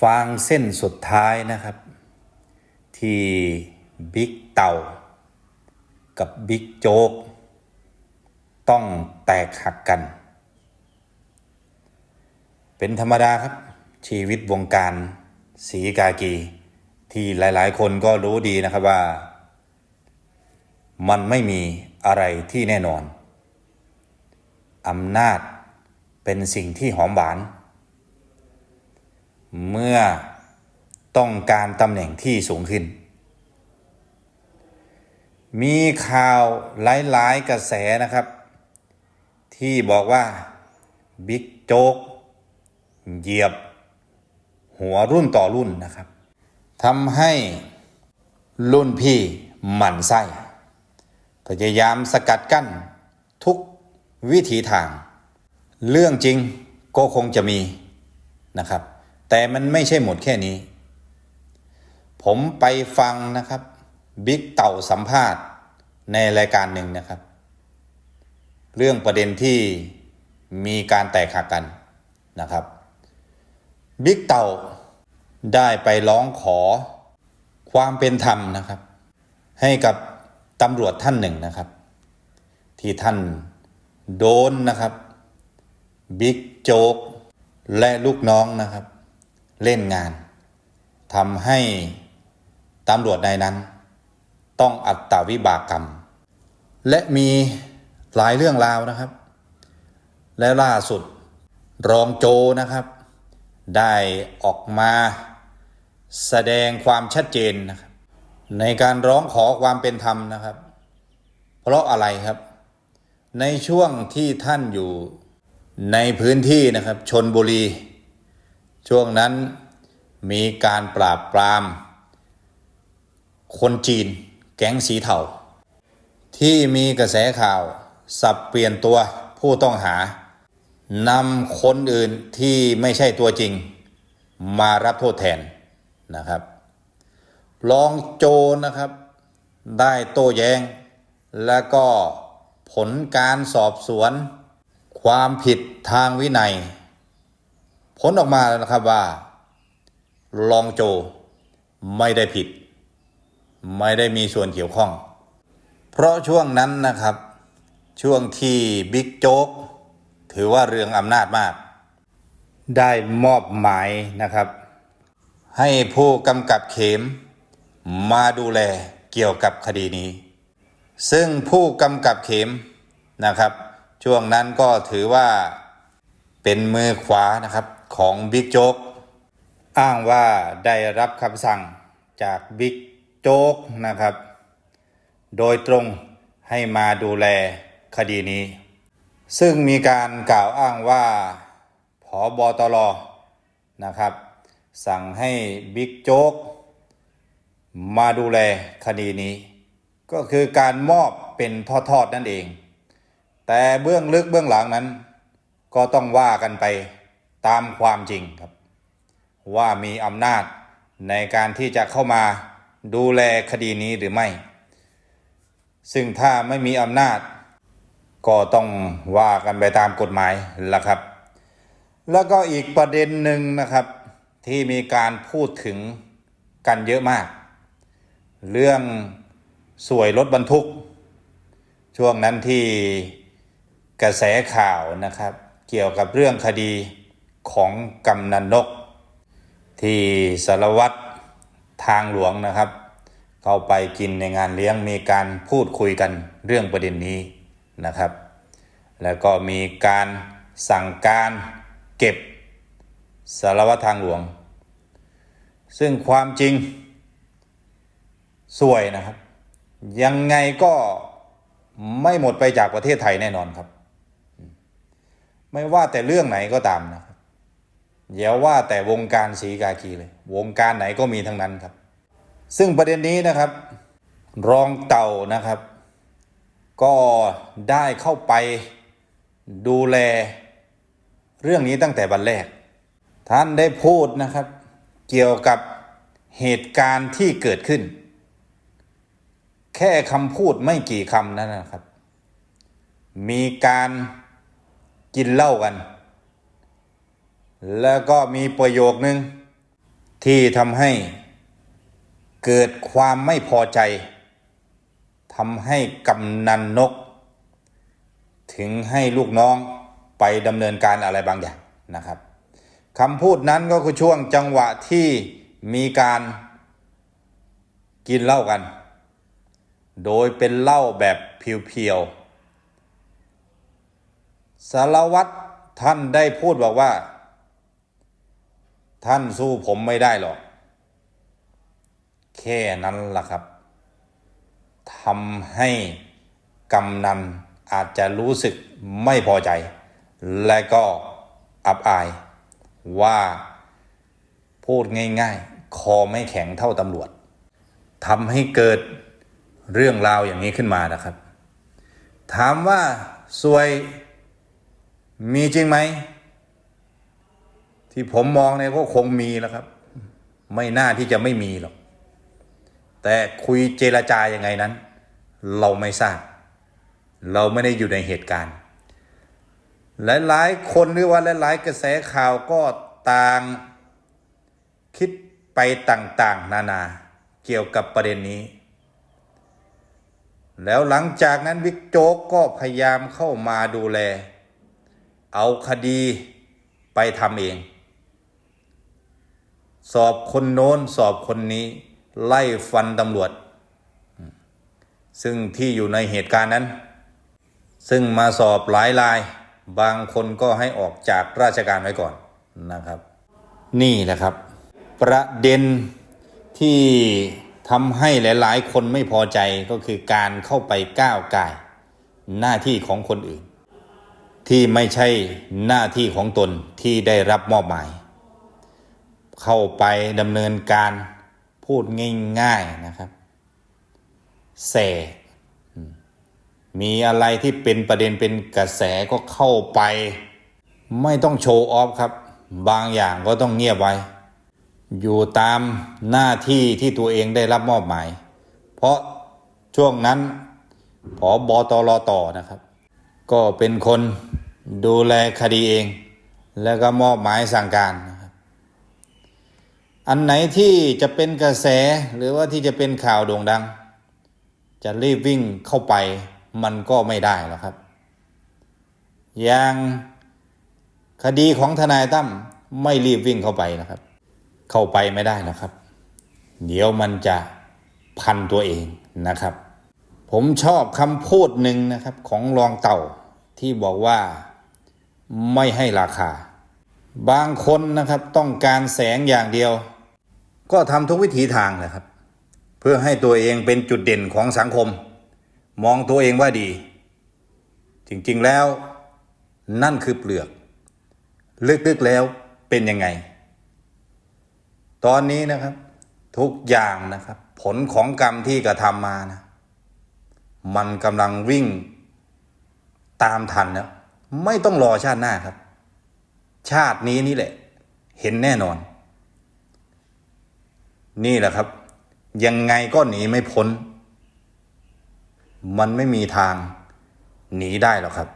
ฟางเส้นสุดท้ายนะครับ ที่บิ๊กเต่า กับบิ๊กโจ๊ก ต้องแตกหักกัน เป็นธรรมดาครับ ชีวิตวงการสีกากี ที่หลายๆ คนก็รู้ดีนะครับว่า มันไม่มีอะไรที่แน่นอนอำนาจเป็นสิ่งที่หอมหวาน เมื่อต้องการตำแหน่งที่สูงขึ้น มีข่าวหลาย ๆ กระแสนะครับ ที่บอกว่าบิ๊กโจ๊กเหยียบ หัวรุ่นต่อรุ่นนะครับทำให้รุ่นพี่หมั่นไส้พยายามสกัดกั้นทุกวิถีทาง เรื่องจริงก็คงจะมีนะครับ แต่มันไม่ใช่หมดแค่นี้ ผมไปฟังนะครับบิ๊กเต่าสัมภาษณ์ในรายการหนึ่งนะครับ เรื่องประเด็นที่มีการแตกหักกันนะครับบิ๊กเต่าได้ไปร้องขอความเป็นธรรมนะครับ ให้กับตำรวจท่านหนึ่งนะครับ ที่ท่านโดนนะครับบิ๊กโจ๊กและลูกน้องนะครับ เล่นงานทำให้ตำรวจในนั้น ต้องอัตตาวิบากกรรม และมีหลายเรื่องราวนะครับ และล่าสุดรองโจนะครับ ได้ออกมาแสดงความชัดเจนนะครับในการร้องขอความเป็นธรรมนะครับ เพราะอะไรครับ ในช่วงที่ท่านอยู่ในพื้นที่นะครับชนบุรี ช่วงนั้นมีการปราบปราม คนจีนแก๊งสีเทาที่มีกระแสข่าวสับเปลี่ยนตัวผู้ต้องหานำคนอื่นที่ไม่ใช่ตัวจริง มารับโทษแทนนะครับรองโจนะครับ ได้โต้แย้ง แล้วก็ผลการสอบสวน ความผิดทางวินัย ผลออกมาแล้วนะครับว่า รองโจไม่ได้ผิด ไม่ได้มีส่วนเกี่ยวข้อง เพราะช่วงนั้นนะครับ ช่วงที่บิ๊กโจ๊กถือว่าเรื่องอำนาจมาก ได้มอบหมายนะครับ ให้ผู้กำกับเข็มมาดูแลเกี่ยวกับคดีนี้ ซึ่งผู้กำกับเข็มนะครับ ช่วงนั้นก็ถือว่าเป็นมือขวานะครับ ของบิ๊กโจ๊กอ้างว่าได้รับคำสั่งจากบิ๊กโจ๊กนะครับ โดยตรงให้มาดูแลคดีนี้ ซึ่งมีการกล่าวอ้างว่าผอบอตรนะครับ สั่งให้บิ๊กโจ๊กมาดูแลคดีนี้ ก็คือการมอบเป็นทอดๆนั่นเอง แต่เบื้องลึกเบื้องหลังนั้น ก็ต้องว่ากันไป ตามความจริงครับ ว่ามีอำนาจในการที่จะเข้ามาดูแลคดีนี้หรือไม่ ซึ่งถ้าไม่มีอำนาจ ก็ต้องว่ากันไปตามกฎหมายละครับ แล้วก็อีกประเด็นหนึ่งนะครับ ที่มีการพูดถึงกันเยอะมาก เรื่องสวยรถบรรทุก ช่วงนั้นที่กระแสข่าวนะครับ เกี่ยวกับเรื่องคดี ของกำนันนก ที่สารวัตรทางหลวงนะครับ เข้าไปกินในงานเลี้ยงมีการพูดคุยกันเรื่องประเด็นนี้นะครับ แล้วก็มีการสั่งการเก็บสารวัตรทางหลวง ซึ่งความจริงสวยนะครับ ยังไงก็ไม่หมดไปจากประเทศไทยแน่นอนครับ ไม่ว่าแต่เรื่องไหนก็ตามนะครับ อย่าว่าแต่วงการสีกากีเลย วงการไหนก็มีทั้งนั้นครับ ซึ่งประเด็นนี้นะครับ รองเต่านะครับ ก็ได้เข้าไปดูแล เรื่องนี้ตั้งแต่วันแรก ท่านได้พูดนะครับ เกี่ยวกับเหตุการณ์ที่เกิดขึ้น แค่คำพูดไม่กี่คำนั้นนะครับ มีการกินเหล้ากัน แล้วก็มีประโยคนึงที่ทำให้เกิดความไม่พอใจทำให้กำนันนก ถึงให้ลูกน้องไปดำเนินการอะไรบางอย่างนะครับคำพูดนั้นก็คือช่วงจังหวะที่มีการกินเหล้ากัน โดยเป็นเหล้าแบบเพียวๆสารวัตรท่านได้พูดบอกว่า ท่านสู้ผมไม่ได้หรอก แค่นั้นล่ะครับทำให้กำนันอาจจะรู้สึกไม่พอใจ และก็อับอาย ว่าพูดง่ายๆ คอไม่แข็งเท่าตำรวจทำให้เกิดเรื่องราวอย่างนี้ขึ้นมานะครับ ถามว่าซวยมีจริงไหม ที่ผมมองเนี่ยก็คงมีแล้วครับ ไม่น่าที่จะไม่มีหรอก แต่คุยเจรจายังไงนั้น เราไม่ทราบ เราไม่ได้อยู่ในเหตุการณ์หลายๆคนหรือว่าหลายๆกระแสข่าวก็ต่างคิดไปต่างๆ นานาเกี่ยวกับประเด็นนี้ แล้วหลังจากนั้นบิ๊กโจ๊กก็พยายามเข้ามาดูแล เอาคดีไปทำเอง สอบคนโน้นสอบคนนี้ ไล่ฟันตำรวจ ซึ่งที่อยู่ในเหตุการณ์นั้น ซึ่งมาสอบหลายราย บางคนก็ให้ออกจากราชการไว้ก่อนนะครับ นี่แหละครับ ประเด็นที่ทำให้หลาย ๆ คนไม่พอใจก็คือการเข้าไปก้าวไก่ายหน้าที่ของคนอื่น ที่ไม่ใช่หน้าที่ของตนที่ได้รับมอบหมาย เข้าไปดำเนินการพูดง่ายๆนะครับแสมีอะไรที่เป็นประเด็นเป็นกระแสก็เข้าไป ไม่ต้องโชว์ออฟครับ บางอย่างก็ต้องเงียบไว้ อยู่ตามหน้าที่ที่ตัวเองได้รับมอบหมาย เพราะช่วงนั้นผอบอตรต่อนะครับ ก็เป็นคนดูแลคดีเอง แล้วก็มอบหมายสั่งการน อันไหนที่จะเป็นกระแสหรือว่าที่จะเป็นข่าวโด่งดัง จะรีบวิ่งเข้าไปมันก็ไม่ได้หรอกครับ อย่างคดีของทนายตั้มไม่รีบวิ่งเข้าไปนะครับ เข้าไปไม่ได้นะครับ เดี๋ยวมันจะพันตัวเองนะครับ ผมชอบคำพูดหนึ่งนะครับของรองเต่าที่บอกว่าไม่ให้ราคา บางคนนะครับต้องการแสงอย่างเดียว ก็ทำทุกวิถีทางนะครับ เพื่อให้ตัวเองเป็นจุดเด่นของสังคม มองตัวเองว่าดี จริงๆแล้วนั่นคือเปลือก ลึกๆแล้วเป็นยังไง ตอนนี้นะครับ ทุกอย่างนะครับ ผลของกรรมที่กระทำมานะ มันกำลังวิ่งตามทันแล้วไม่ต้องรอชาติหน้าครับ ชาตินี้นี่แหละ เห็นแน่นอน นี่แหละครับ ยังไงก็หนีไม่พ้น มันไม่มีทาง หนีได้หรอกครับ